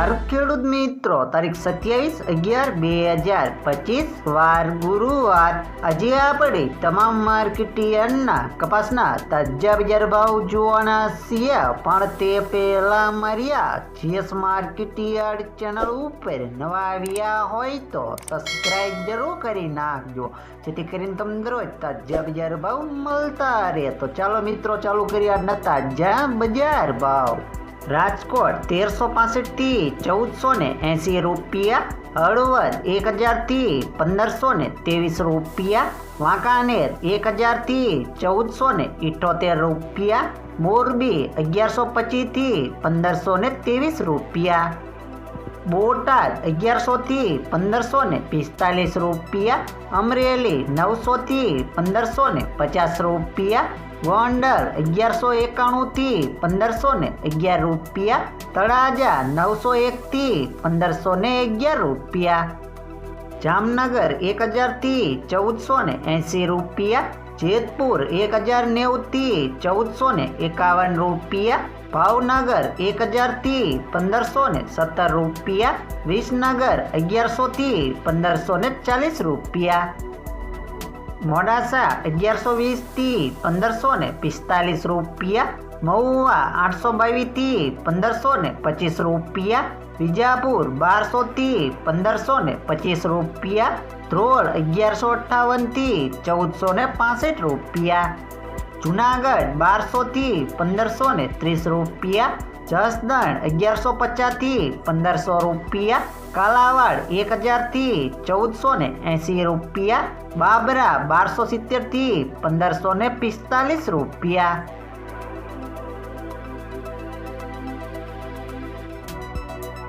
નમસ્કાર ખેડૂત મિત્રો, તારીખ સત્યાવીસ અગિયાર બે હજાર પચીસ, વાર ગુરુવાર. આજે આપણે તમામ માર્કેટિયરના કપાસના તાજા બજાર ભાવ જોવાના છીએ, પણ તે પહેલા માર્યા, જીએસ માર્કેટિયાર્ડ ચેનલ ઉપર નવા આવ્યા હોય તો સબસ્ક્રાઇબ જરૂર કરી નાખજો, જેથી કરીને તમને રોજ તાજા બજાર ભાવ મળતા રહે. તો ચાલો મિત્રો, ચાલુ કરીએ આજના તાજા બજાર ભાવ. રાજકોટ તેરસો પાસઠથી ચૌદસો ને એંસી રૂપિયા, હળવદ એક હજારથી પંદરસો ને ત્રેવીસ રૂપિયા વાંકાનેર એક હજારથી ચૌદસો ને ઇઠોતેર રૂપિયા, મોરબી અગિયારસો પચીસથી પંદરસો ને ત્રેવીસ રૂપિયા. બોટાદ અગિયારસોથી પંદરસો ને પિસ્તાલીસ રૂપિયા, અમરેલી નવસોથી પંદરસો ને પચાસ રૂપિયા, ગોંડલ અગિયારસો એકાણુંથી પંદરસો ને અગિયાર રૂપિયા, તળાજા નવસો એકથી પંદરસો ને અગિયાર રૂપિયા, જામનગર એક હજારથી ચૌદસો ને એંસી રૂપિયા જેતપુર એક હજાર નેવુંથી ચૌદસો ને એકાવન રૂપિયા, ભાવનગર એક હજારથી પંદરસો ને સત્તર રૂપિયા, વિસનગર અગિયારસોથી પંદરસો ને ચાલીસ રૂપિયા. મોડાસા અગિયારસો વીસથી પંદરસો ને પિસ્તાલીસ રૂપિયા. મહુવા આઠસો બાવીસથી પંદરસો ને પચીસ રૂપિયા. વિજાપુર બારસોથી પંદરસો ને પચીસ રૂપિયા, ધ્રોળ અગિયારસો અઠ્ઠાવનથી ચૌદસો ને પાસઠ રૂપિયા, જુનાગઢ બારસોથી પંદરસો ને ત્રીસ રૂપિયા, જસદણ અગિયારસો પચાસથી પંદરસો રૂપિયા, કાલાવાડ એક હજારથી ચૌદસો ને એંસી રૂપિયા, બાબરા બારસો સિત્તેરથી પંદરસો ને પિસ્તાલીસ રૂપિયા